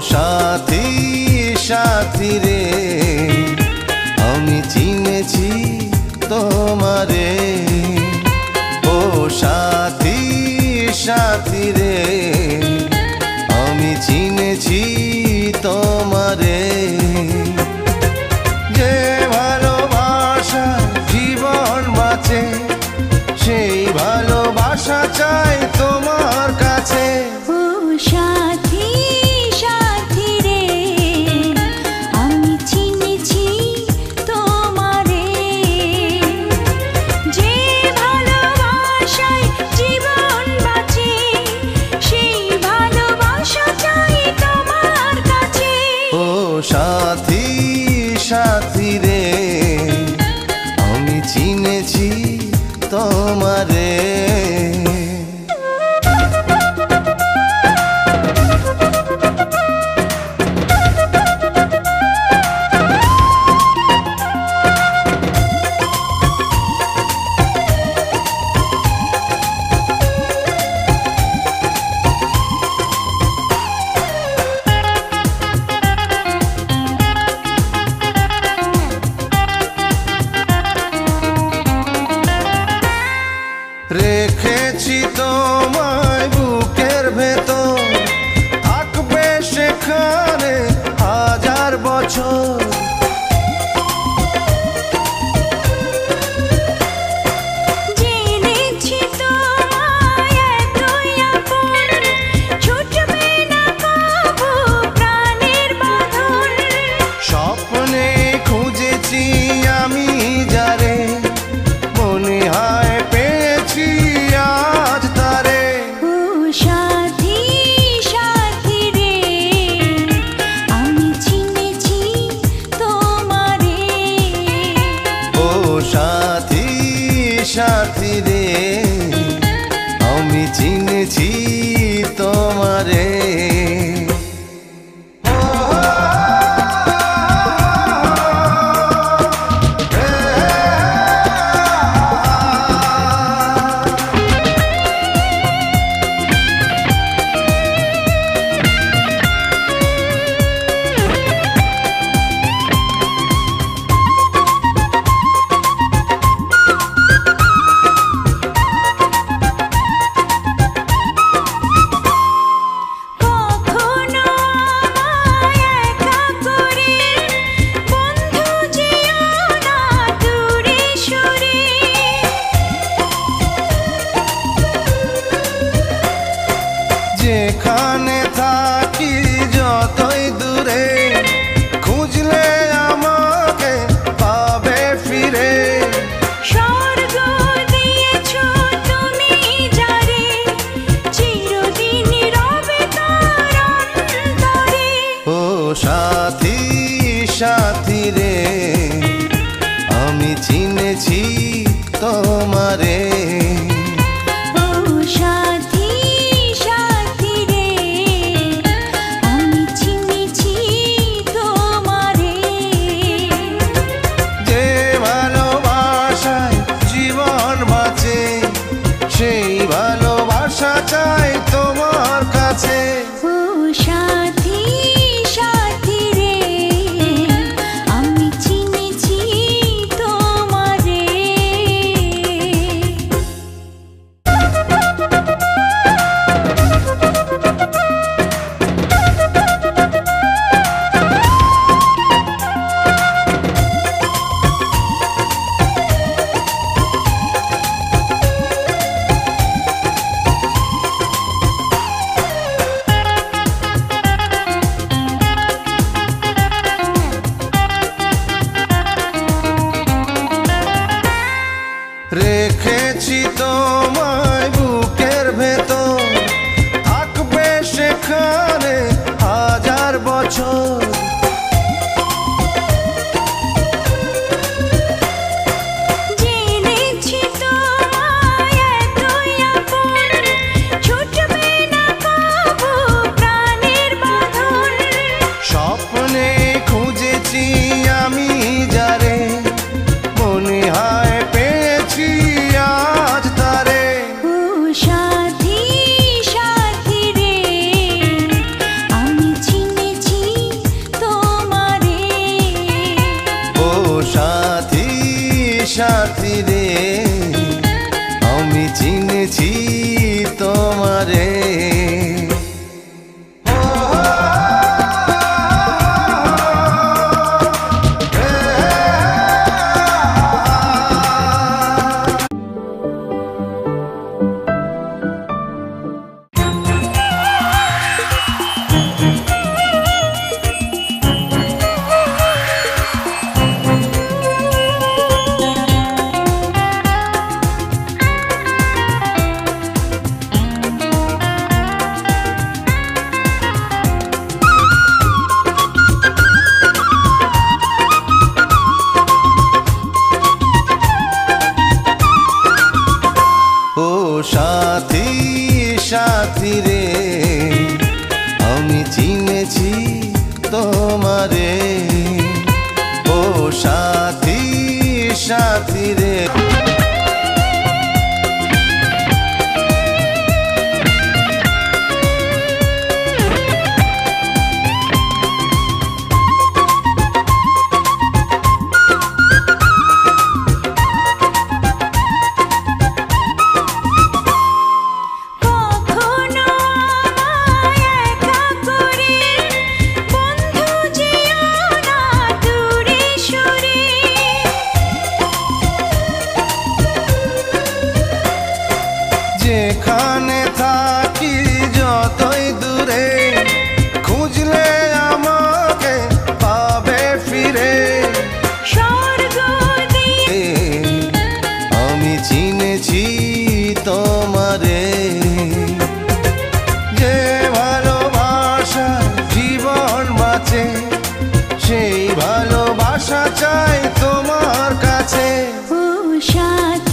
সাথী সাথী রে। আমি চিনেছি তোমারে। ও সাথী সাথী রে। love. সাথী সাথী রে। আমি চিনেছি তোমারে। রাত্রিরে তোমার কাছে। ও সাথী।